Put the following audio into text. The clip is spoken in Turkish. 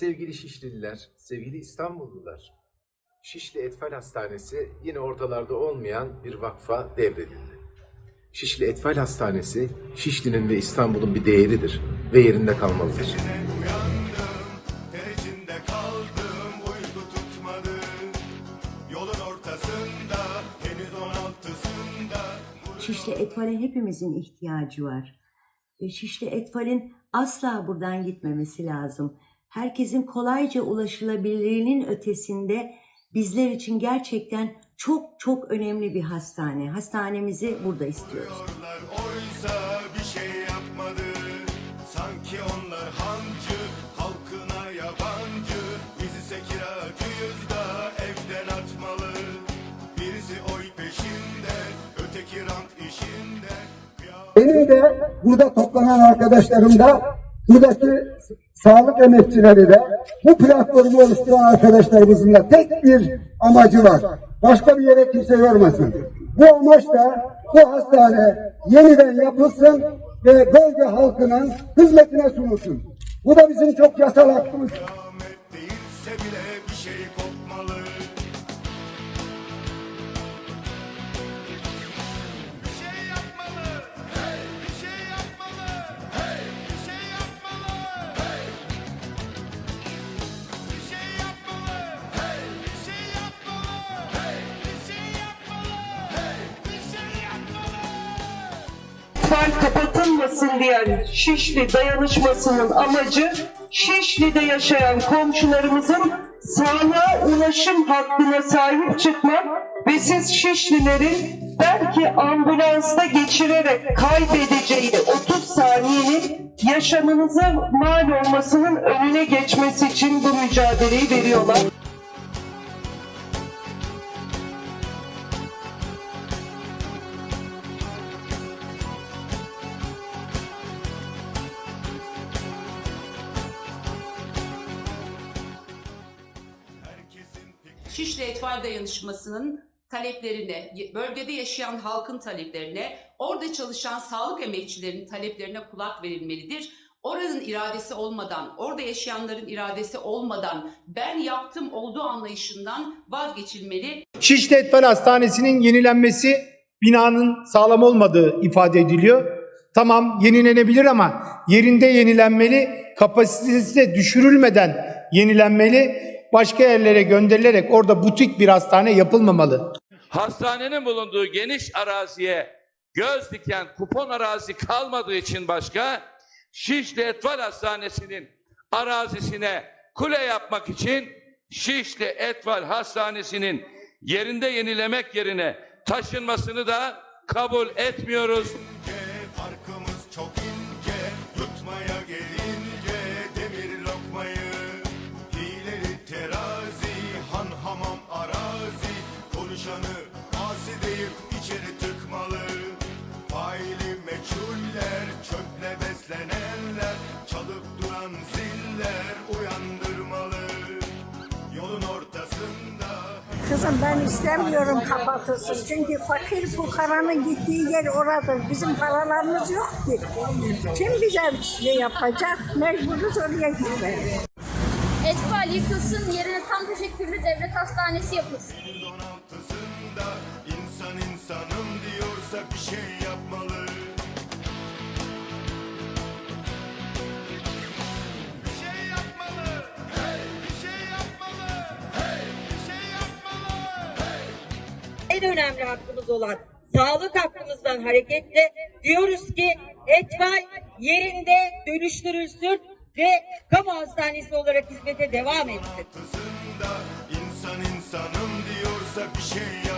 Sevgili Şişlililer, sevgili İstanbullular, Şişli Etfal Hastanesi yine ortalarda olmayan bir vakfa devredildi. Şişli Etfal Hastanesi, Şişli'nin ve İstanbul'un bir değeridir ve yerinde kalmalıdır. Şişli Etfal'e hepimizin ihtiyacı var. Ve Şişli Etfal'in asla buradan gitmemesi lazım. Herkesin kolayca ulaşılabilirliğinin ötesinde bizler için gerçekten çok çok önemli bir hastane. Hastanemizi burada istiyoruz. Oysa bir şey yapmadı Sanki onlar hancı halkına yabancı Biz ise kiracıyız da evden atmalı Birisi oy peşinde öteki rant işinde Benim de burada toplanan arkadaşlarım da buradaki sağlık emekçileri de bu platformu oluşturan arkadaşlarımızın da tek bir amacı var. Başka bir yere kimse yormasın. Bu amaç da bu hastane yeniden yapılsın ve bölge halkının hizmetine sunulsun. Bu da bizim çok yasal hakkımız. Fal kapatılmasın diyen Şişli dayanışmasının amacı Şişli'de yaşayan komşularımızın sağlığa ulaşım hakkına sahip çıkmak ve siz Şişlilerin belki ambulansta geçirerek kaybedeceği 30 saniyenin yaşamınıza mal olmasının önüne geçmesi için bu mücadeleyi veriyorlar. Şişli Etfal Dayanışması'nın taleplerine, bölgede yaşayan halkın taleplerine, orada çalışan sağlık emekçilerinin taleplerine kulak verilmelidir. Oranın iradesi olmadan, orada yaşayanların iradesi olmadan ben yaptım olduğu anlayışından vazgeçilmeli. Şişli Etfal Hastanesi'nin yenilenmesi binanın sağlam olmadığı ifade ediliyor. Tamam yenilenebilir ama yerinde yenilenmeli, kapasitesi de düşürülmeden yenilenmeli. Başka yerlere gönderilerek orada butik bir hastane yapılmamalı. hastanenin bulunduğu geniş araziye göz diken kupon arazi kalmadığı için başka Şişli Etfal Hastanesi'nin arazisine kule yapmak için Şişli Etfal Hastanesi'nin yerinde yenilemek yerine taşınmasını da kabul etmiyoruz. Farkımız çok ince Konuşanı asi deyip içeri tıkmalı Faili meçhuller Çöple beslenenler Çalıp duran ziller Uyandırmalı Yolun ortasında Kızım ben istemiyorum kapatılsın. Çünkü fakir fukaranın gittiği yer oradır. Bizim paralarımız yok ki. Kim bize şey yapacak? Mecburuz oraya gitmeye. Etfal yıkılsın, yerine tam teşekküllü devlet hastanesi yapılsın. İnsan insanım diyorsa bir şey yapmalı. En önemli hakkımız olan sağlık hakkımızdan hareketle diyoruz ki etfal yerinde dönüştürülsün ve kamu hastanesi olarak hizmete devam etsin. İnsan insanım diyorsa bir şey